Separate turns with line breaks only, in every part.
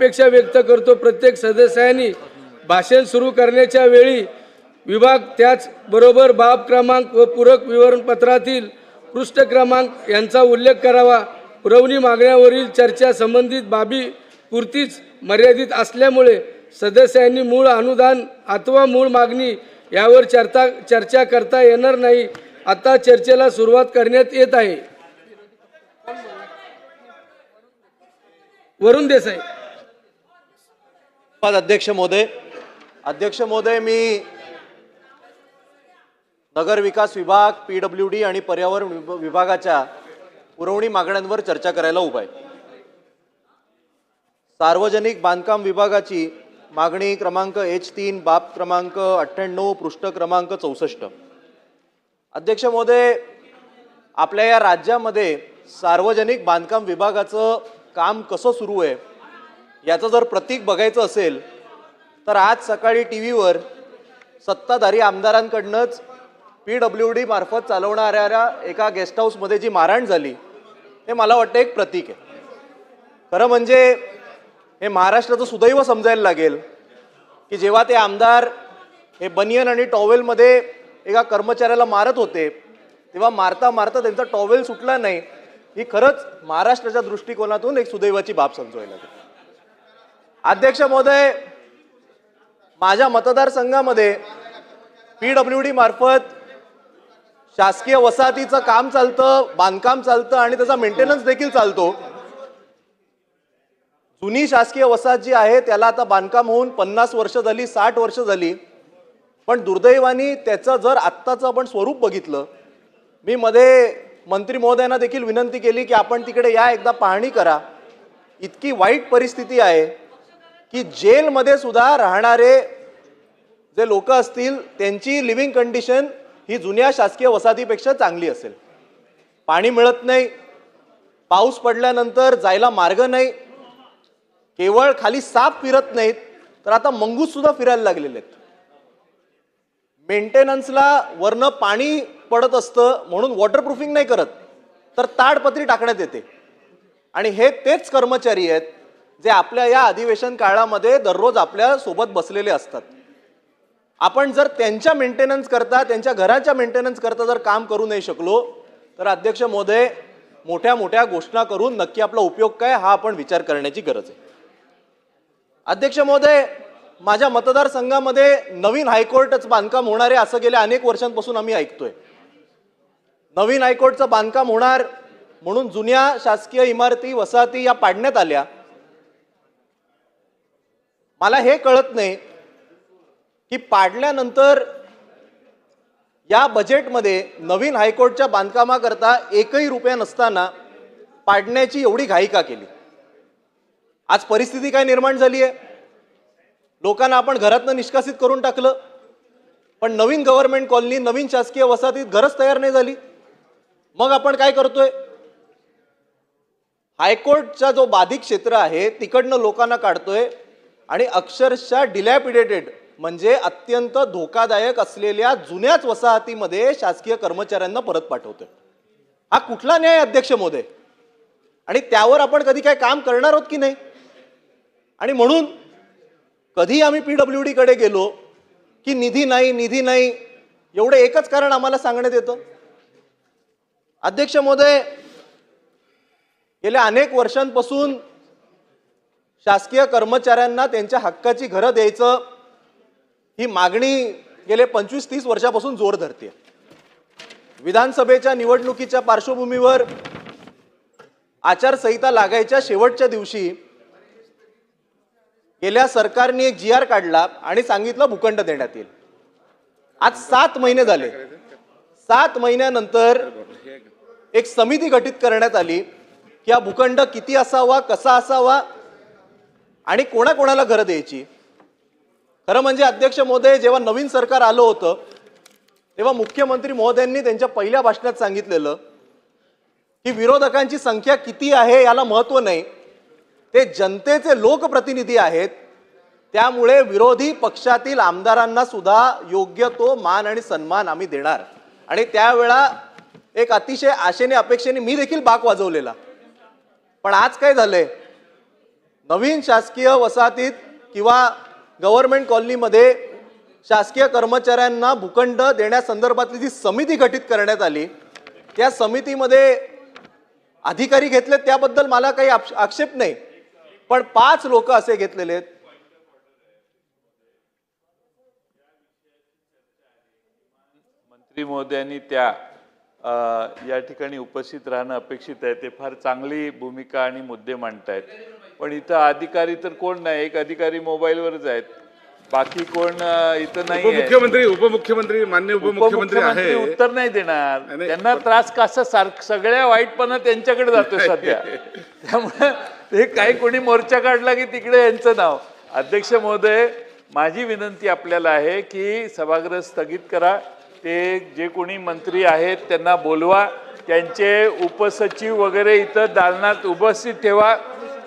अपेक्षा व्यक्त करतो प्रत्येक सदस्यांनी. भाषण सुरू करण्याच्या वेळी विभाग त्याचबरोबर बाब क्रमांक व पूरक विवरणपत्रातील पृष्ठ क्रमांक यांचा उल्लेख करावा. पुरवणी मागण्यावरील चर्चा संबंधित बाबी पुरतीच मर्यादित असल्यामुळे सदस्यांनी मूळ अनुदान अथवा मूळ मागणी यावर चर्चा चर्चा करता येणार नाही. आता चर्चेला सुरुवात करण्यात येत आहे. वरुण देसाई.
अध्यक्ष महोदय. अध्यक्ष महोदय मी नगर विकास विभाग पी डब्ल्यू डी आणि पर्यावरण विभागाच्या पुरवणी मागण्यांवर चर्चा करायला उभा आहे. सार्वजनिक बांधकाम विभागाची मागणी क्रमांक एच तीन बाब क्रमांक अठ्ठ्याण्णव पृष्ठ क्रमांक चौसष्ट. अध्यक्ष महोदय आपल्या या राज्यामध्ये सार्वजनिक बांधकाम विभागाचं काम कसं सुरू आहे? याचं जर प्रतीक बघायचं असेल तर आज सकाळी टी व्हीवर सत्ताधारी आमदारांकडनंच पी डब्ल्यू डी मार्फत चालवणाऱ्या एका गेस्ट हाऊसमध्ये जी मारहाण झाली हे मला वाटतं एक प्रतीक आहे. खरं म्हणजे हे महाराष्ट्राचं सुदैव समजायला लागेल की जेव्हा ते आमदार हे बनियन आणि टॉवेलमध्ये एका कर्मचाऱ्याला मारत होते तेव्हा मारता मारता त्यांचा टॉवेल सुटला नाही ही खरंच महाराष्ट्राच्या दृष्टिकोनातून एक सुदैवाची बाब समजवायला लागेल. अध्यक्ष महोदय माझ्या मतदारसंघामध्ये पी डब्ल्यू डी मार्फत शासकीय वसाहतीचं काम चालतं बांधकाम चालतं आणि त्याचा मेंटेनन्स देखील चालतो. जुनी शासकीय वसाहत जी आहे त्याला आता बांधकाम होऊन पन्नास वर्ष झाली साठ वर्ष झाली. पण दुर्दैवाने त्याचं जर आत्ताचं आपण स्वरूप बघितलं मी मध्ये मंत्री महोदयांना देखील विनंती केली की आपण तिकडे या एकदा पाहणी करा. इतकी वाईट परिस्थिती आहे. की जेलमध्ये सुद्धा राहणारे जे लोक असतील त्यांची लिव्हिंग कंडिशन ही जुन्या शासकीय वसाहतीपेक्षा चांगली असेल. पाणी मिळत नाही पाऊस पडल्यानंतर जायला मार्ग नाही केवळ खाली साप फिरत नाहीत तर आता मंगूस सुद्धा फिरायला लागलेले आहेत. मेंटेनन्सला वरनं पाणी पडत असतं म्हणून वॉटरप्रूफिंग नाही करत तर ताडपत्री टाकण्यात येते. आणि हे तेच कर्मचारी आहेत जे आपल्या या अधिवेशन काळामध्ये दररोज आपल्यासोबत बसलेले असतात. आपण जर त्यांच्या मेंटेनन्स करता त्यांच्या घराच्या मेंटेनन्स करता जर काम करू नाही शकलो तर अध्यक्ष महोदय मोठ्या मोठ्या घोषणा करून नक्की आपला उपयोग काय हा आपण विचार करण्याची गरज आहे. अध्यक्ष महोदय माझ्या मतदारसंघामध्ये नवीन हायकोर्टच बांधकाम होणार आहे असं गेल्या अनेक वर्षांपासून आम्ही ऐकतोय. नवीन हायकोर्टचं बांधकाम होणार म्हणून जुन्या शासकीय इमारती वसाहती या पाडण्यात आल्या. मला हे कळत नाही की पाडल्यानंतर या बजेटमध्ये नवीन हायकोर्टच्या बांधकामाकरता एकही रुपया नसताना पाडण्याची एवढी घाई का केली? आज परिस्थिती काय निर्माण झाली आहे लोकांना आपण घरातनं निष्कासित करून टाकलं पण नवीन गव्हर्नमेंट कॉलनी नवीन शासकीय वसाहतीत घरच तयार नाही झाली. मग आपण काय करतोय? हायकोर्टचा जो बाधित क्षेत्र आहे तिकडनं लोकांना काढतोय आणि अक्षरशः डिलॅपिडेटेड म्हणजे अत्यंत धोकादायक असलेल्या जुन्याच वसाहतीमध्ये शासकीय कर्मचाऱ्यांना परत पाठवतोय. हा कुठला न्याय अध्यक्ष मोदय आणि त्यावर आपण कधी काय काम करणार आहोत की नाही? आणि म्हणून कधी आम्ही पी डब्ल्यू डीकडे गेलो की निधी नाही निधी नाही एवढं एकच कारण आम्हाला सांगण्यात येतं? अध्यक्ष मोदय गेल्या अनेक वर्षांपासून शासकीय कर्मचाऱ्यांना त्यांच्या हक्काची घरं द्यायचं ही मागणी गेले पंचवीस तीस वर्षापासून जोर धरते. विधानसभेच्या निवडणुकीच्या पार्श्वभूमीवर आचारसंहिता लागायच्या शेवटच्या दिवशी गेल्या सरकारने एक जी आर काढला आणि सांगितलं भूखंड देण्यात येईल. आज सात महिने झाले. सात महिन्यानंतर एक समिती गठीत करण्यात आली की हा भूखंड किती असावा कसा असावा आणि कोणाकोणाला घरं द्यायची? खरं म्हणजे अध्यक्ष महोदय जेव्हा नवीन सरकार आलं होतं तेव्हा मुख्यमंत्री महोदयांनी त्यांच्या पहिल्या भाषणात सांगितलेलं की विरोधकांची संख्या किती आहे याला महत्त्व नाही. ते जनतेचे लोकप्रतिनिधी आहेत. त्यामुळे विरोधी पक्षातील आमदारांना सुद्धा योग्य तो मान आणि सन्मान आम्ही देणार. आणि त्यावेळा एक अतिशय आशेने अपेक्षेने मी देखील बाक वाजवलेला. पण आज काय झालंय? नवीन शासकीय वसाहतीत किंवा गव्हर्नमेंट कॉलनीमध्ये शासकीय कर्मचाऱ्यांना भूखंड देण्यासंदर्भातली जी समिती गठीत करण्यात आली त्या समितीमध्ये अधिकारी घेतले त्याबद्दल मला काही आक्षेप नाही. पण पाच लोक असे घेतलेले आहेत.
मंत्री महोदयांनी त्या या ठिकाणी उपस्थित राहणं अपेक्षित आहे. ते फार चांगली भूमिका आणि मुद्दे मांडतायत. पण इथं अधिकारी तर कोण नाही एक अधिकारी मोबाईलवरच आहेत. बाकी कोण इथं नाही आहे.
उपमुख्यमंत्री मान्य उपमुख्यमंत्री आहे.
उत्तर नाही देणार. त्यांना त्रास कसा सारख सगळ्या वाईटपणा त्यांच्याकडे जातोय सध्या. त्यामुळे ते काही कोणी मोर्चा काढला की तिकडे यांचं नाव. अध्यक्ष महोदय माझी विनंती आपल्याला आहे की सभागृह स्थगित करा. ते जे कोणी मंत्री आहेत त्यांना बोलवा. त्यांचे उपसचिव वगैरे इथं दालनात उपस्थित ठेवा.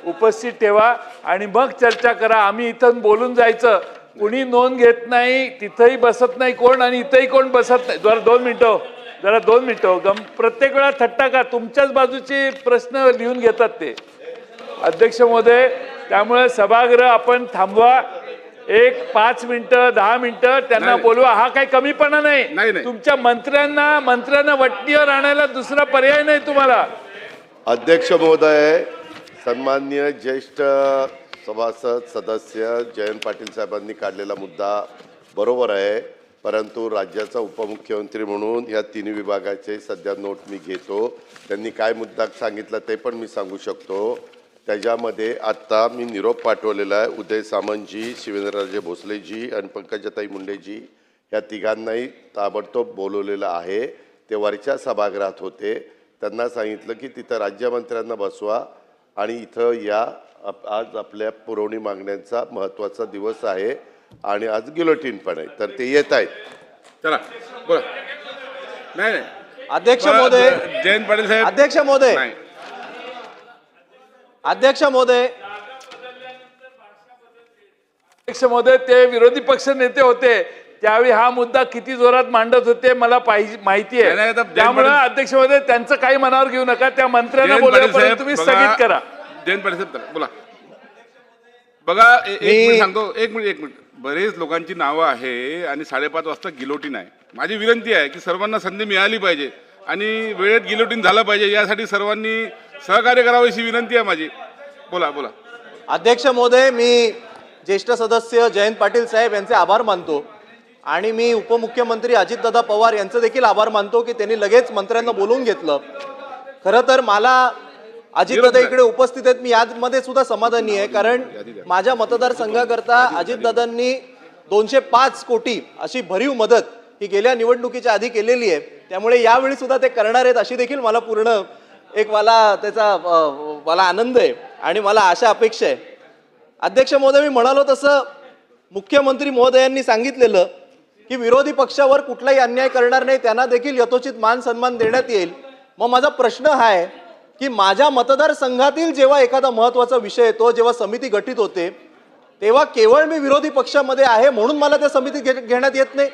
उपस्थित ठेवा आणि मग चर्चा करा. आम्ही इथं बोलून जायचं. कुणी नोंद घेत नाही तिथंही बसत नाही कोण आणि इथंही कोण बसत नाही. जरा दोन मिनिटं जरा दोन मिनिटं गम प्रत्येक वेळा थट्टा का? तुमच्याच बाजूचे प्रश्न लिहून घेतात ते. अध्यक्ष महोदय त्यामुळे सभागृह आपण थांबवा. एक पाच मिनिटं दहा मिनिटं त्यांना. बोलवा. हा काही कमीपणा
नाही,
नाही
नाही.
तुमच्या मंत्र्यांना मंत्र्यांना वट्टीवर आणायला दुसरा पर्याय नाही तुम्हाला.
अध्यक्ष महोदय सन्माननीय ज्येष्ठ सभासद सदस्य जयंत पाटील साहेबांनी काढलेला मुद्दा बरोबर आहे परंतु राज्याचा उपमुख्यमंत्री म्हणून या तिन्ही विभागाचे सध्या नोट मी घेतो. त्यांनी काय मुद्दा सांगितला ते पण मी सांगू शकतो. त्याच्यामध्ये आत्ता मी निरोप पाठवलेला आहे. उदय सामंतजी शिवेंद्रराजे भोसलेजी आणि पंकजाताई मुंडेजी या तिघांनाही ताबडतोब बोलवलेलं आहे. ते वरच्या सभागृहात होते. त्यांना सांगितलं की तिथं राज्यमंत्र्यांना बसवा. आणि इथं या आप- आज आपल्या पुरवणी मागण्यांचा महत्त्वाचा दिवस आहे आणि आज गिलोटीन पण आहे. तर ते येत आहेत.
चला बोला. नाही नाही.
अध्यक्ष महोदय
जयंत पाटील साहेब.
अध्यक्ष महोदय
नाही.
अध्यक्ष महोदय
अध्यक्ष महोदय ते विरोधी पक्ष नेते होते. त्यावेळी हा मुद्दा किती जोरात मांडत होते मला पाहिजे माहिती आहे. त्यामुळे अध्यक्ष महोदय त्यांचं काही मनावर घेऊ नका. त्या मंत्र्यांना
साहेब
तुम्ही स्थगित करा.
जयंत पाटील साहेब बोला. बघा एक सांगतो एक मिनिट एक मिनिट. बरेच लोकांची नावं आहे आणि साडेपाच वाजता गिलोटीन आहे माझी विनंती आहे की सर्वांना संधी मिळाली पाहिजे आणि वेळेत गिलोटीन झालं पाहिजे यासाठी सर्वांनी सहकार्य करावं अशी विनंती आहे माझी. बोला बोला.
अध्यक्ष महोदय मी ज्येष्ठ सदस्य जयंत पाटील साहेब यांचे आभार मानतो. आणि मी उपमुख्यमंत्री अजितदादा पवार यांचे देखील आभार मानतो की त्यांनी लगेच मंत्र्यांना बोलवून घेतलं. खरं तर मला अजितदादा इकडे उपस्थित आहेत. मी यामध्ये सुद्धा समाधानी आहे. कारण माझ्या मतदारसंघाकरता अजितदादांनी दोनशे पाच कोटी अशी भरीव मदत ही गेल्या निवडणुकीच्या आधी केलेली आहे. त्यामुळे यावेळी सुद्धा ते करणार आहेत अशी देखील मला पूर्ण एक मला त्याचा मला आनंद आहे आणि मला आशा अपेक्षा आहे. अध्यक्ष महोदय मी म्हणालो तसं मुख्यमंत्री महोदयांनी सांगितलेलं की विरोधी पक्षावर कुठलाही अन्याय करणार नाही त्यांना देखील यथोचित मान सन्मान देण्यात येईल. मग माझा प्रश्न हा आहे की माझ्या मतदारसंघातील जेव्हा एखादा महत्त्वाचा विषय येतो जेव्हा समिती गठीत होते तेव्हा केवळ मी विरोधी पक्षामध्ये आहे म्हणून मला त्या समितीत घे- घेण्यात येत नाही.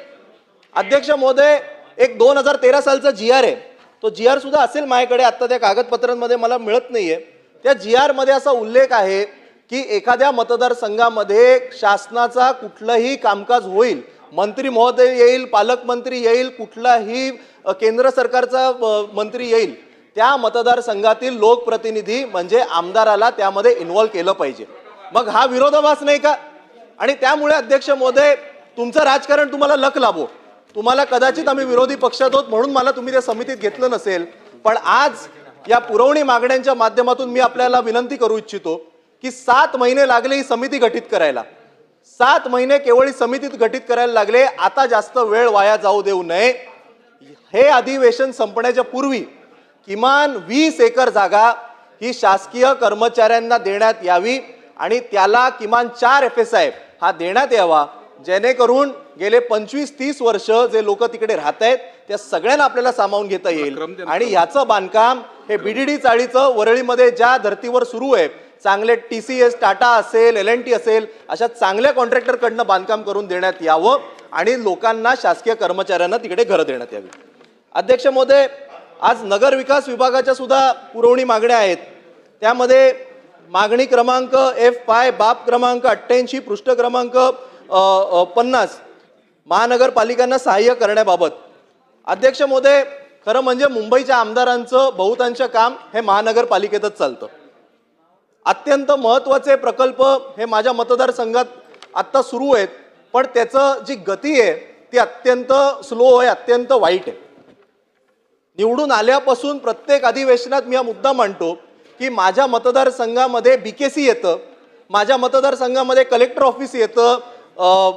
अध्यक्ष महोदय एक दोन हजार तेरा सालचा जी आर आहे. तो जी आर सुद्धा असेल माझ्याकडे आता त्या कागदपत्रांमध्ये मला मिळत नाहीये. त्या जी आरमध्ये असा उल्लेख आहे की एखाद्या मतदारसंघामध्ये शासनाचा कुठलंही कामकाज होईल मंत्री महोदय येईल पालकमंत्री येईल कुठलाही केंद्र सरकारचा मंत्री येईल त्या मतदारसंघातील लोकप्रतिनिधी म्हणजे आमदाराला त्यामध्ये इन्व्हॉल्व केलं पाहिजे. मग हा विरोधाभास नाही का? आणि त्यामुळे अध्यक्ष महोदय तुमचं राजकारण तुम्हाला लक लाभो. तुम्हाला कदाचित आम्ही विरोधी पक्षात आहोत म्हणून मला तुम्ही त्या समितीत घेतलं नसेल. पण आज या पुरवणी मागण्यांच्या माध्यमातून मी आपल्याला विनंती करू इच्छितो की सात महिने लागले ही समिती गठीत करायला. सात महिने केवळ समितीत गठीत करायला लागले. आता जास्त वेळ वाया जाऊ देऊ नये. हे अधिवेशन संपण्याच्या पूर्वी किमान वीस एकर जागा ही शासकीय कर्मचाऱ्यांना देण्यात यावी आणि त्याला किमान चार एफ एस आय हा देण्यात यावा. जेणेकरून गेले पंचवीस तीस वर्ष जे लोक तिकडे राहत आहेत त्या सगळ्यांना आपल्याला सामावून घेता येईल. आणि ह्याचं बांधकाम हे बीडीडी चाळीचं वरळीमध्ये ज्या धर्तीवर सुरू आहे चांगले टी सी एस टाटा असेल एल एन टी असेल अशा चांगल्या कॉन्ट्रॅक्टरकडनं बांधकाम करून देण्यात यावं आणि लोकांना शासकीय कर्मचाऱ्यांना तिकडे घरं देण्यात यावी. अध्यक्ष महोदय आज नगर विकास विभागाच्या सुद्धा पुरवणी मागण्या आहेत. त्यामध्ये मागणी क्रमांक एफ फाय बाप क्रमांक अठ्ठ्याऐंशी पृष्ठ क्रमांक पन्नास महानगरपालिकांना सहाय्य करण्याबाबत. अध्यक्ष मोदे खरं म्हणजे मुंबईच्या आमदारांचं बहुतांश काम हे महानगरपालिकेतच चालतं. अत्यंत महत्त्वाचे प्रकल्प हे माझ्या मतदारसंघात आत्ता सुरू आहेत पण त्याचं जी गती आहे ती अत्यंत स्लो आहे अत्यंत वाईट आहे. निवडून आल्यापासून प्रत्येक अधिवेशनात मी हा मुद्दा मांडतो की माझ्या मतदारसंघामध्ये बी के सी येतं माझ्या मतदारसंघामध्ये कलेक्टर ऑफिस येतं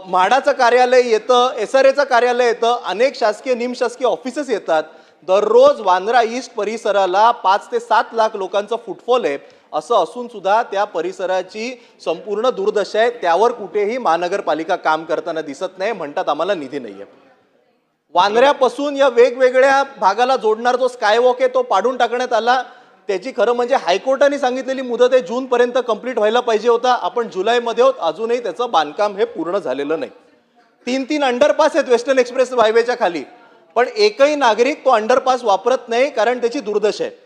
म्हाडाचं कार्यालय येतं एस आर एचं कार्यालय येतं अनेक शासकीय निमशासकीय ऑफिसेस येतात. दररोज वांद्रा ईस्ट परिसराला पाच ते सात लाख लोकांचं फुटफॉल आहे. असं असून सुद्धा त्या परिसराची संपूर्ण दुर्दशा आहे. त्यावर कुठेही महानगरपालिका काम करताना दिसत नाही म्हणतात आम्हाला निधी नाही आहे वांद्र्यापासून या वेगवेगळ्या भागाला जोडणार जो स्कायवॉक आहे तो पाडून टाकण्यात आला. त्याची खरं म्हणजे हायकोर्टाने सांगितलेली मुदत आहे जूनपर्यंत कंप्लीट व्हायला पाहिजे होता. आपण जुलैमध्ये होत अजूनही त्याचं बांधकाम हे पूर्ण झालेलं नाही. तीन तीन अंडरपास आहेत वेस्टर्न एक्सप्रेस हायवेच्या खाली. पण एकही नागरिक तो अंडरपास वापरत नाही कारण त्याची दुर्दशा आहे.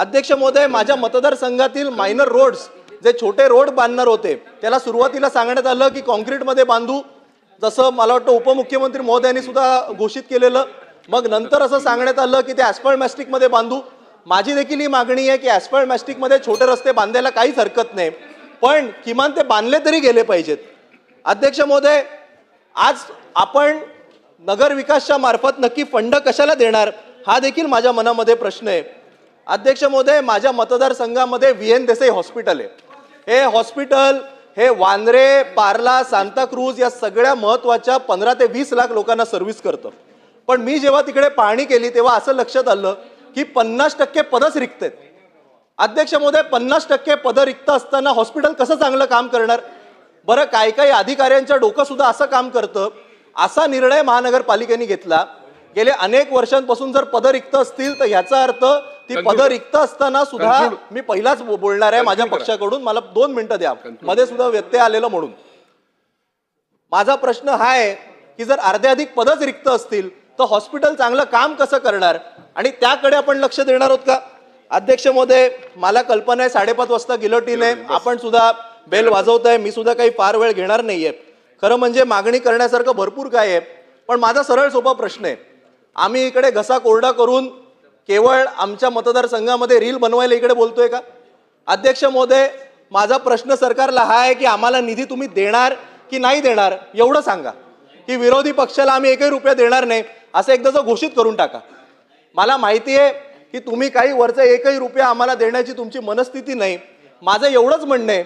अध्यक्ष महोदय माझ्या मतदारसंघातील मायनर रोड्स जे छोटे रोड बांधणार होते त्याला सुरुवातीला सांगण्यात आलं की कॉन्क्रीटमध्ये बांधू. जसं मला वाटतं उपमुख्यमंत्री महोदयांनी सुद्धा घोषित केलेलं. मग नंतर असं सांगण्यात आलं की ते ॲस्फॉल्ट मॅस्टिकमध्ये बांधू. माझी देखील ही मागणी आहे की ॲस्फॉल्ट मॅस्टिकमध्ये छोटे रस्ते बांधायला काहीच हरकत नाही. पण किमान ते बांधले तरी गेले पाहिजेत. अध्यक्ष महोदय आज आपण नगरविकासच्या मार्फत नक्की फंड कशाला देणार हा देखील माझ्या मनामध्ये प्रश्न आहे. अध्यक्ष महोदय माझ्या मतदारसंघामध्ये व्ही एन देसाई हॉस्पिटल आहे. हे हॉस्पिटल हे वांद्रे पार्ला सांताक्रूज या सगळ्या महत्त्वाच्या पंधरा ते वीस लाख लोकांना सर्व्हिस करतं. पण मी जेव्हा तिकडे पाहणी केली तेव्हा असं लक्षात आलं की पन्नास टक्के पदच रिक्त आहेत अध्यक्ष महोदय पन्नास टक्के पद रिक्त असताना हॉस्पिटल कसं चांगलं काम करणार? बरं काही काही अधिकाऱ्यांच्या डोकं सुद्धा असं काम करतं. असा निर्णय महानगरपालिकेने घेतला. गेले अनेक वर्षांपासून जर पद रिक्त असतील तर ह्याचा अर्थ ती पद. रिक्त असताना सुद्धा. मी पहिलाच बोलणार आहे माझ्या. पक्षाकडून. मला दोन मिनिटं द्या. मध्ये सुद्धा व्यत्यय आलेलं म्हणून. माझा प्रश्न हा आहे की जर अर्ध्याधिक पदच रिक्त असतील तर हॉस्पिटल चांगलं काम कसं करणार? आणि त्याकडे आपण लक्ष देणार आहोत का? अध्यक्ष महोदय मला कल्पना आहे साडेपाच वाजता गिलोटीन आहे आपण सुद्धा बेल वाजवताय. मी सुद्धा काही फार वेळ घेणार नाहीये. खरं म्हणजे मागणी करण्यासारखं भरपूर काय आहे. पण माझा सरळ सोपा प्रश्न आहे. आम्ही इकडे घसा कोरडा करून केवळ आमच्या मतदारसंघामध्ये रील बनवायला इकडे बोलतोय का? अध्यक्ष महोदय माझा प्रश्न सरकारला हा आहे की आम्हाला निधी तुम्ही देणार की नाही देणार एवढं सांगा. की विरोधी पक्षाला आम्ही एकही रुपया देणार नाही असं एकदाचं घोषित करून टाका. मला माहिती आहे की तुम्ही काही वरचा एकही रुपया आम्हाला देण्याची तुमची मनस्थिती नाही. माझं एवढंच म्हणणं आहे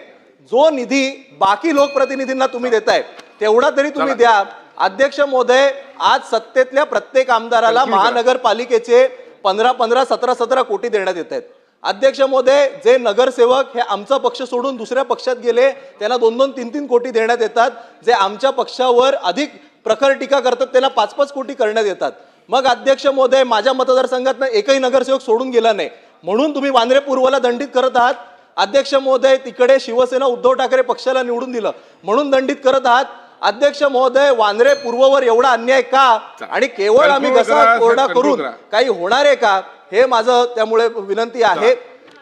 जो निधी बाकी लोकप्रतिनिधींना तुम्ही देताय तेवढा तरी तुम्ही द्या. अध्यक्ष महोदय आज सत्तेतल्या प्रत्येक आमदाराला. महानगरपालिकेचे पंधरा पंधरा सतरा सतरा कोटी देण्यात येत आहेत. अध्यक्ष महोदय जे नगरसेवक हे आमचा पक्ष सोडून दुसऱ्या पक्षात गेले त्यांना दोन दोन तीन तीन कोटी देण्यात येतात. जे आमच्या पक्षावर अधिक प्रखर टीका करतात त्यांना पाच पाच कोटी करण्यात येतात. मग अध्यक्ष महोदय माझ्या मतदारसंघातनं एकही नगरसेवक सोडून गेला नाही. म्हणून तुम्ही वांद्रे पूर्वला दंडित करत आहात. अध्यक्ष महोदय तिकडे शिवसेना उद्धव ठाकरे पक्षाला निवडून दिलं. म्हणून दंडित करत आहात. अध्यक्ष महोदय वांद्रे पूर्ववर एवढा अन्याय का? आणि केवळ आम्ही घसा
करा,
कोरडा करून
करा.
काही होणार आहे का? हे माझं त्यामुळे विनंती आहे.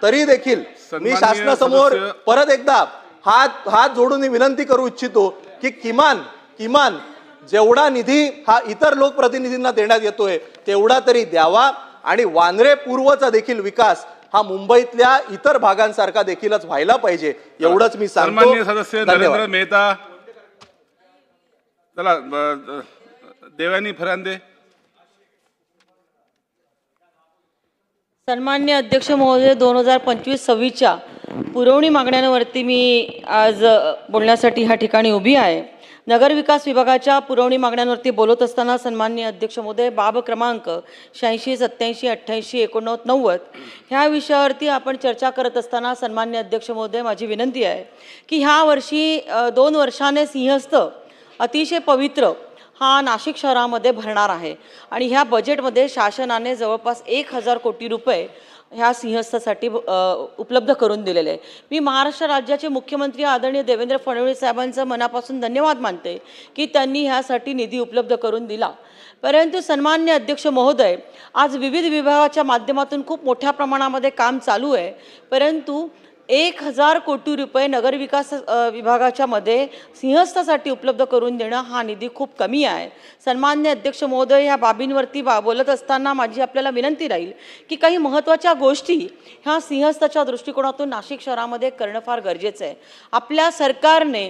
तरी देखील मी शासनासमोर परत एकदा हात हात जोडून मी विनंती करू इच्छितो की किमान किमान जेवढा निधी हा इतर लोकप्रतिनिधींना देण्यात येतोय तेवढा तरी द्यावा. आणि वांद्रे पूर्वचा देखील विकास हा मुंबईतल्या इतर भागांसारखा देखीलच व्हायला पाहिजे एवढंच मी सांगतो.
मेहता चला देवानी फरांदे.
सन्मान्य अध्यक्ष महोदय दोन हजार पंचवीस सव्वीसच्या पुरवणी मागण्यांवरती मी आज बोलण्यासाठी ह्या ठिकाणी उभी आहे. नगरविकास विभागाच्या पुरवणी मागण्यांवरती बोलत असताना सन्मान्य अध्यक्ष महोदय बाब क्रमांक शहाऐंशी सत्याऐंशी अठ्ठ्याऐंशी एकोणनव्वद नव्वद ह्या विषयावरती आपण चर्चा करत असताना सन्मान्य अध्यक्ष महोदय माझी विनंती आहे की ह्या वर्षी दोन वर्षाने सिंहस्थ अतिशय पवित्र हा नाशिक शहरामध्ये भरणार आहे. आणि ह्या बजेटमध्ये शासनाने जवळपास एक हजार कोटी रुपये ह्या सिंहस्थासाठी उपलब्ध करून दिलेले आहे. मी महाराष्ट्र राज्याचे मुख्यमंत्री आदरणीय देवेंद्र फडणवीस साहेबांचं मनापासून धन्यवाद मानते की त्यांनी ह्यासाठी निधी उपलब्ध करून दिला. परंतु सन्मान्य अध्यक्ष महोदय आज विविध विभागाच्या माध्यमातून खूप मोठ्या प्रमाणामध्ये काम चालू आहे. परंतु एक हजार कोटी रुपये नगरविकास विभागाच्या मध्ये सिंहस्थासाठी उपलब्ध करून देणं हा निधी खूप कमी आहे. सन्मान्य अध्यक्ष महोदय ह्या बाबींवरती बा बोलत असताना माझी आपल्याला विनंती राहील की काही महत्त्वाच्या गोष्टी ह्या सिंहस्थाच्या दृष्टिकोनातून नाशिक शहरामध्ये करणं फार गरजेचं आहे. आपल्या सरकारने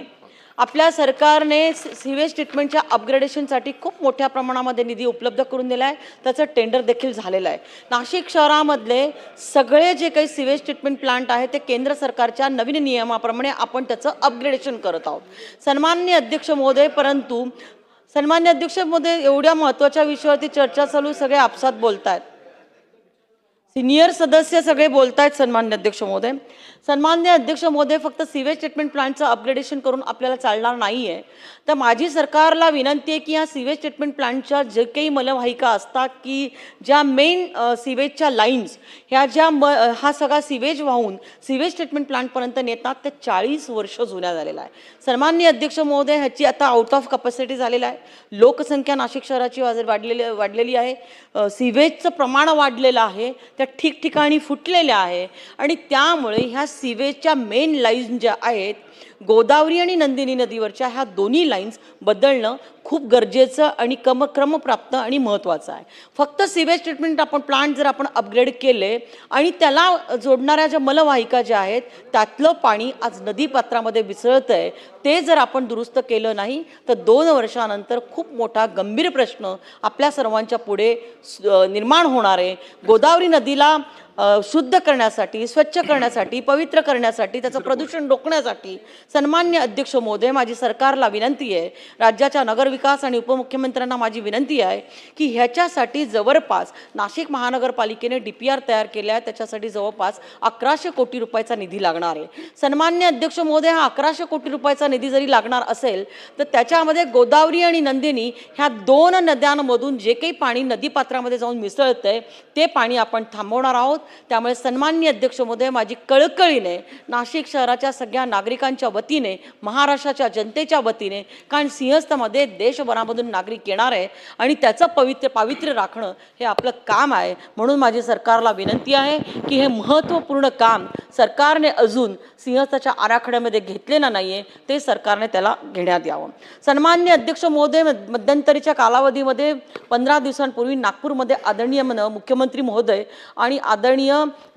आपल्या सरकारने सिवेज ट्रीटमेंटच्या अपग्रेडेशनसाठी खूप मोठ्या प्रमाणामध्ये निधी उपलब्ध करून दिला आहे त्याचं टेंडर देखील झालेलं आहे. नाशिक शहरामधले सगळे जे काही सिवेज ट्रीटमेंट प्लांट आहे ते केंद्र सरकारच्या नवीन नियमाप्रमाणे आपण त्याचं अपग्रेडेशन करत आहोत. सन्मान्य अध्यक्ष महोदय परंतु सन्मान्य अध्यक्ष महोदय एवढ्या महत्त्वाच्या विषयावरती चर्चा चालू सगळे आपसात बोलत आहेत सिनियर सदस्य सगळे बोलत आहेत सन्मान्य अध्यक्ष महोदय. सन्मान्य अध्यक्ष महोदय फक्त सिवेज ट्रीटमेंट प्लांटचं अपग्रेडेशन करून आपल्याला चालणार नाही आहे तर माझी सरकारला विनंती आहे की या सिवेज ट्रीटमेंट प्लांटच्या जे काही मलवाहिका असतात की ज्या मेन सिवेजच्या लाईन्स ह्या ज्या म हा सगळा सिवेज वाहून सिवेज ट्रीटमेंट प्लांटपर्यंत नेतात ते चाळीस वर्ष जुन्या झालेला आहे. सन्मान्य अध्यक्ष महोदय ह्याची आता आउट ऑफ कपॅसिटी झालेला आहे. लोकसंख्या नाशिक शहराची वाज- वाढलेली वाढलेली आहे. सिवेजचं प्रमाण वाढलेलं आहे. त्या ठिकठिकाणी फुटलेल्या आहे. आणि त्यामुळे ह्या सिवेजच्या मेन लाईन्स ज्या आहेत गोदावरी आणि नंदिनी नदीवरच्या ह्या दोन्ही लाईन्स बदलणं खूप गरजेचं आणि कम क्रमप्राप्त आणि महत्त्वाचं आहे. फक्त सिवेज ट्रीटमेंट आपण प्लांट जर आपण अपग्रेड केले आणि त्याला जोडणाऱ्या ज्या मलवाहिका ज्या आहेत त्यातलं पाणी आज नदीपात्रामध्ये मिसळतं आहे ते जर आपण दुरुस्त केलं नाही तर दोन वर्षानंतर खूप मोठा गंभीर प्रश्न आपल्या सर्वांच्या पुढे स- निर्माण होणार आहे. गोदावरी नदीला शुद्ध करण्यासाठी स्वच्छ करण्यासाठी पवित्र करण्यासाठी त्याचं प्रदूषण रोखण्यासाठी सन्मान्य अध्यक्ष महोदय माझी सरकारला विनंती आहे राज्याच्या नगरविकास आणि उपमुख्यमंत्र्यांना माझी विनंती आहे की ह्याच्यासाठी जवळपास नाशिक महानगरपालिकेने डी पी आर तयार केल्या आहे त्याच्यासाठी जवळपास अकराशे कोटी रुपयाचा निधी लागणार आहे. सन्मान्य अध्यक्ष महोदय हा अकराशे कोटी रुपयाचा निधी जरी लागणार असेल तर त्याच्यामध्ये गोदावरी आणि नंदिनी ह्या दोन नद्यांमधून जे काही पाणी नदीपात्रामध्ये जाऊन मिसळतं आहे ते पाणी आपण थांबवणार आहोत. त्यामुळे सन्माननीय अध्यक्ष महोदय माझी कळकळीने नाशिक शहराच्या सगळ्या नागरिकांच्या वतीने महाराष्ट्राच्या जनतेच्या वतीने कारण सिंहस्थमध्ये देशभरामधून नागरिक येणार आहे आणि त्याचं पवित्र पावित्र्य राखणं हे आपलं काम आहे. म्हणून माझी सरकारला विनंती आहे की हे महत्त्वपूर्ण काम सरकारने अजून सिंहस्थाच्या आराखड्यामध्ये घेतलेलं नाही आहे ते सरकारने त्याला घेण्यात यावं. सन्मान्य अध्यक्ष महोदय मध्यंतरीच्या कालावधीमध्ये पंधरा दिवसांपूर्वी नागपूरमध्ये आदरणीय मन मुख्यमंत्री महोदय आणि आदरणीय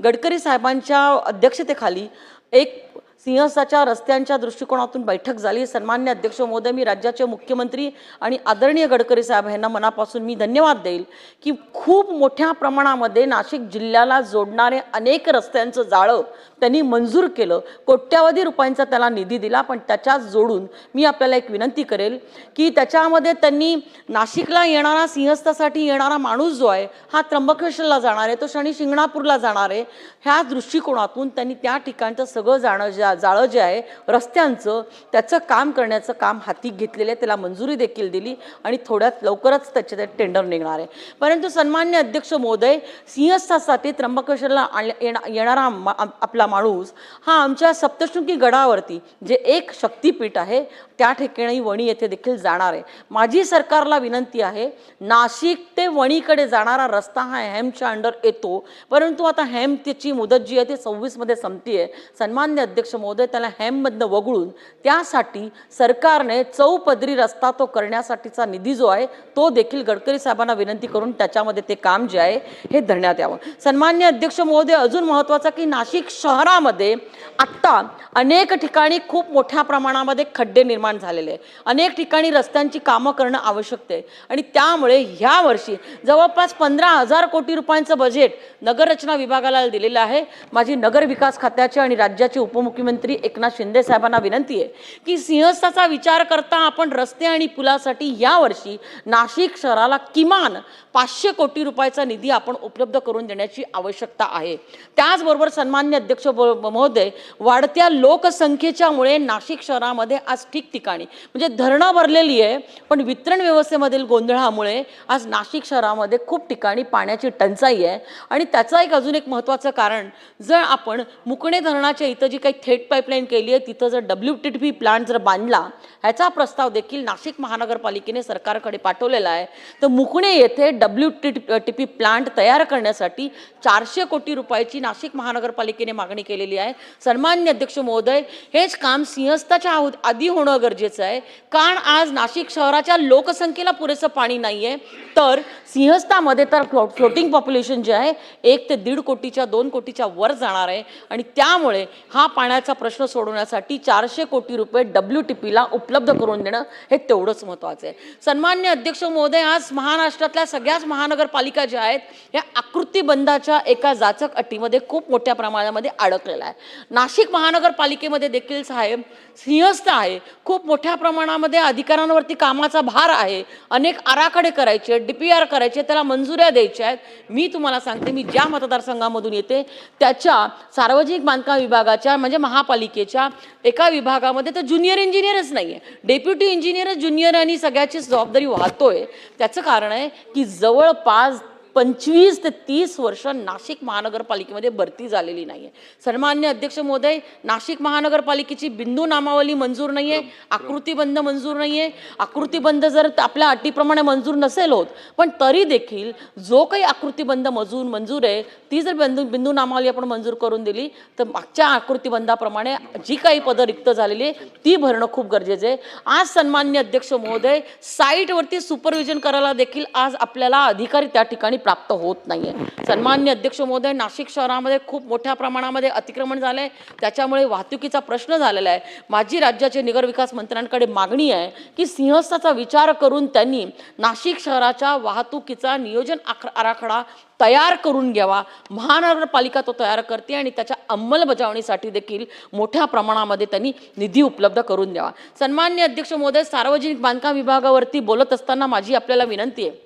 गडकरी साहेबांच्या अध्यक्षतेखाली एक सिंहस्थाच्या रस्त्यांच्या दृष्टिकोनातून बैठक झाली. सन्मान्य अध्यक्ष महोदय मी राज्याचे मुख्यमंत्री आणि आदरणीय गडकरी साहेब यांना मनापासून मी धन्यवाद देईल की खूप मोठ्या प्रमाणामध्ये नाशिक जिल्ह्याला जोडणारे अनेक रस्त्यांचं जाळं त्यांनी मंजूर केलं. कोट्यावधी रुपयांचा त्याला निधी दिला. पण त्याच्यात जोडून मी आपल्याला एक विनंती करेल की त्याच्यामध्ये त्यांनी नाशिकला येणारा सिंहस्थासाठी येणारा माणूस जो आहे हा त्र्यंबकेश्वरला जाणार आहे तो शनी शिंगणापूरला जाणार आहे. ह्या दृष्टिकोनातून त्यांनी त्या ठिकाणचं सगळं जाणं ज्या जाळं जे आहे रस्त्यांचं त्याचं काम करण्याचं काम हाती घेतलेलं आहे. त्याला मंजुरी देखील दिली आणि थोड्यात लवकरच त्याचे ते टेंडर निघणार आहे. परंतु सन्मान्य अध्यक्ष महोदय सिंहस्थासाठी त्र्यंबकेश्वरला आण- येणारा मा- असलेला माणूस हा आमच्या सप्तशृंगी गडावरती जे एक शक्तीपीठ आहे त्या ठिकाणी वणी येथे देखील जाणार आहे. माझी सरकारला विनंती आहे नाशिक ते वणीकडे जाणारा रस्ता हा हॅमच्या अंडर येतो परंतु आता हॅम त्याची मुदत जी आहे ती सव्वीसमध्ये संपती आहे. सन्मान्य अध्यक्ष महोदय त्याला हॅममधनं वगळून त्यासाठी सरकारने चौपदरी रस्ता तो करण्यासाठीचा निधी जो आहे तो देखील गडकरी साहेबांना विनंती करून त्याच्यामध्ये ते काम जे आहे हे धरण्यात यावं. सन्मान्य अध्यक्ष महोदय अजून महत्त्वाचं की नाशिक शहर शहरामध्ये आत्ता अनेक ठिकाणी खूप मोठ्या प्रमाणामध्ये खड्डे निर्माण झालेले आहे अनेक ठिकाणी रस्त्यांची कामं करणं आवश्यक आहे. आणि त्यामुळे ह्या वर्षी जवळपास पंधरा हजार कोटी रुपयांचं बजेट नगररचना विभागाला दिलेलं आहे. माझी नगर विकास खात्याचे आणि राज्याचे उपमुख्यमंत्री एकनाथ शिंदे साहेबांना विनंती आहे की सिंहस्थाचा विचार करता आपण रस्ते आणि पुलासाठी यावर्षी नाशिक शहराला किमान पाचशे कोटी रुपयाचा निधी आपण उपलब्ध करून देण्याची आवश्यकता आहे. त्याचबरोबर सन्मान्य अध्यक्ष अध्यक्ष महोदय वाढत्या लोकसंख्येच्यामुळे नाशिक शहरामध्ये आज ठिकठिकाणी म्हणजे धरणं भरलेली आहे पण वितरण व्यवस्थेमधील गोंधळामुळे आज नाशिक शहरामध्ये खूप ठिकाणी पाण्याची टंचाई आहे. आणि त्याचा एक अजून एक महत्त्वाचं कारण जर आपण मुकणे धरणाच्या इथं जी काही थेट पाईपलाईन केली आहे तिथं जर डब्ल्यू टी पी प्लांट जर बांधला ह्याचा प्रस्ताव देखील नाशिक महानगरपालिकेने सरकारकडे पाठवलेला आहे. तर मुकणे येथे W T T P plant तयार करण्यासाठी चारशे कोटी रुपयाची नाशिक महानगरपालिकेने मागणी केलेली आहे. सन्मान्य अध्यक्ष महोदय हेच काम सिंहस्थाच्या आधी होणं गरजेचं आहे. कारण आज नाशिक शहराच्या लोकसंख्येला पुरेसं पाणी नाही आहे तर सिंहस्थामध्ये तर फ्लो फ्लोटिंग पॉप्युलेशन जे आहे एक ते दीड कोटीच्या दोन कोटीच्या वर जाणार आहे. आणि त्यामुळे हा पाण्याचा प्रश्न सोडवण्यासाठी चारशे कोटी रुपये डब्ल्यू टी पीला उपलब्ध करून देणं हे तेवढंच महत्त्वाचं आहे. सन्मान्य अध्यक्ष महोदय आज महाराष्ट्रातल्या सगळ्याच महानगरपालिका ज्या आहेत या आकृतीबंधाच्या एका जाचक अटीमध्ये खूप मोठ्या प्रमाणामध्ये अडकलेला आहे. नाशिक महानगरपालिकेमध्ये देखील साहेब सिंहस्थ आहे. खूप मोठ्या प्रमाणामध्ये अधिकाऱ्यांवरती कामाचा भार आहे. अनेक आराखडे करायचे डी पी आर करायचे त्याला मंजुऱ्या द्यायच्या आहेत. मी तुम्हाला सांगते मी ज्या मतदारसंघामधून येते त्याच्या सार्वजनिक बांधकाम विभागाच्या म्हणजे महापालिकेच्या एका विभागामध्ये तर ज्युनियर इंजिनियरच नाही आहे डेप्युटी इंजिनियरच ज्युनियर आणि सगळ्याची जबाबदारी वाहतोय. त्याचं कारण आहे की जवळपास पंचवीस ते तीस वर्ष नाशिक महानगरपालिकेमध्ये भरती झालेली नाही आहे सन्मान्य अध्यक्ष महोदय नाशिक महानगरपालिकेची बिंदू नामावली मंजूर नाही आहे आकृतीबंध मंजूर नाही आहे आकृतीबंध जर आपल्या अटीप्रमाणे मंजूर नसेल होत पण तरी देखील जो काही आकृतीबंध मंजूर मंजूर आहे ती जर बिंदू बिंदू नामावली आपण मंजूर करून दिली तर मागच्या आकृतीबंधाप्रमाणे जी काही पदं रिक्त झालेली आहे ती भरणं खूप गरजेचं आहे. आज सन्मान्य अध्यक्ष महोदय साईटवरती सुपरविजन करायला देखील आज आपल्याला अधिकारी त्या ठिकाणी प्राप्त होत नाही आहे सन्मान्य अध्यक्ष महोदय नाशिक शहरामध्ये खूप मोठ्या प्रमाणामध्ये अतिक्रमण झालं आहे त्याच्यामुळे वाहतुकीचा प्रश्न झालेला आहे. माझी राज्याचे नगरविकास मंत्र्यांकडे मागणी आहे की सिंहस्थाचा विचार करून त्यांनी नाशिक शहराच्या वाहतुकीचा नियोजन आख आराखडा तयार करून घ्यावा. महानगरपालिका तो तयार करते आणि त्याच्या अंमलबजावणीसाठी देखील मोठ्या प्रमाणामध्ये त्यांनी निधी उपलब्ध करून द्यावा. सन्मान्य अध्यक्ष महोदय सार्वजनिक बांधकाम विभागावरती बोलत असताना माझी आपल्याला विनंती आहे.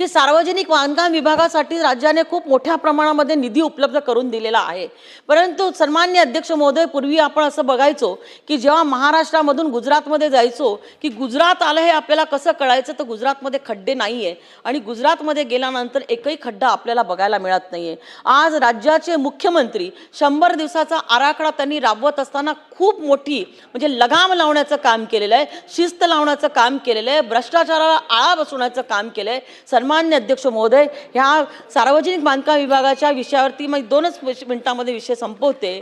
की सार्वजनिक बांधकाम विभागासाठी राज्याने खूप मोठ्या प्रमाणामध्ये निधी उपलब्ध करून दिलेला आहे. परंतु सन्मान्य अध्यक्ष महोदय पूर्वी आपण असं बघायचो की जेव्हा महाराष्ट्रामधून गुजरातमध्ये जायचो की गुजरात आलं हे आपल्याला कसं कळायचं? तर गुजरातमध्ये खड्डे नाही आहे आणि गुजरातमध्ये गेल्यानंतर एकही खड्डा आपल्याला बघायला मिळत नाही आहे आज राज्याचे मुख्यमंत्री शंभर दिवसाचा आराखडा त्यांनी राबवत असताना खूप मोठी म्हणजे लगाम लावण्याचं काम केलेलं आहे शिस्त लावण्याचं काम केलेलं आहे भ्रष्टाचाराला आळा बसवण्याचं काम केलं आहे सन्मान्य अध्यक्ष महोदय ह्या सार्वजनिक बांधकाम विभागाच्या विषयावरती मग दोनच मिनिटामध्ये विषय संपवते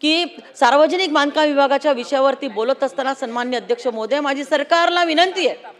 की सार्वजनिक बांधकाम विभागाच्या विषयावरती बोलत असताना सन्मान्य अध्यक्ष महोदय माझी सरकारला विनंती आहे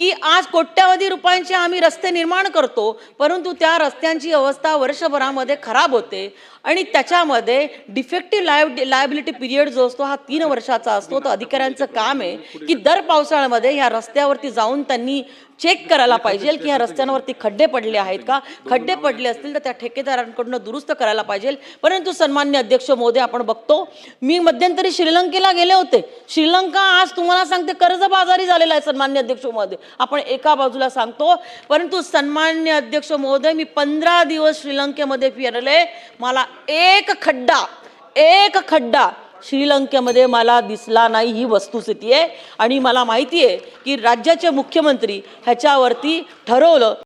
की आज कोट्यावधी रुपयांचे आम्ही रस्ते निर्माण करतो परंतु त्या रस्त्यांची अवस्था वर्षभरामध्ये खराब होते आणि त्याच्यामध्ये डिफेक्टिव्ह लाय लायबिलिटी पिरियड जो असतो हा तीन वर्षाचा असतो. तर अधिकाऱ्यांचं काम आहे की दर पावसाळ्यामध्ये ह्या रस्त्यावरती जाऊन त्यांनी चेक करायला पाहिजे की ह्या रस्त्यांवरती खड्डे पडले आहेत का? खड्डे पडले असतील तर त्या ठेकेदारांकडून दुरुस्त करायला पाहिजे. परंतु सन्मान्य अध्यक्ष मोदी आपण बघतो मी मध्यंतरी श्रीलंकेला गेले होते. श्रीलंका आज तुम्हाला सांगते कर्जबाजारी झालेला आहे सन्मान्य अध्यक्ष महोदय आपण एका बाजूला सांगतो परंतु सन्मान्य अध्यक्ष महोदय मी पंधरा दिवस श्रीलंकेमध्ये फिरले. मला एक खड्डा एक खड्डा श्रीलंकेमध्ये मला दिसला नाही ही वस्तुस्थिती आहे. आणि मला माहिती आहे की राज्याचे मुख्यमंत्री ह्याच्यावरती ठरवलं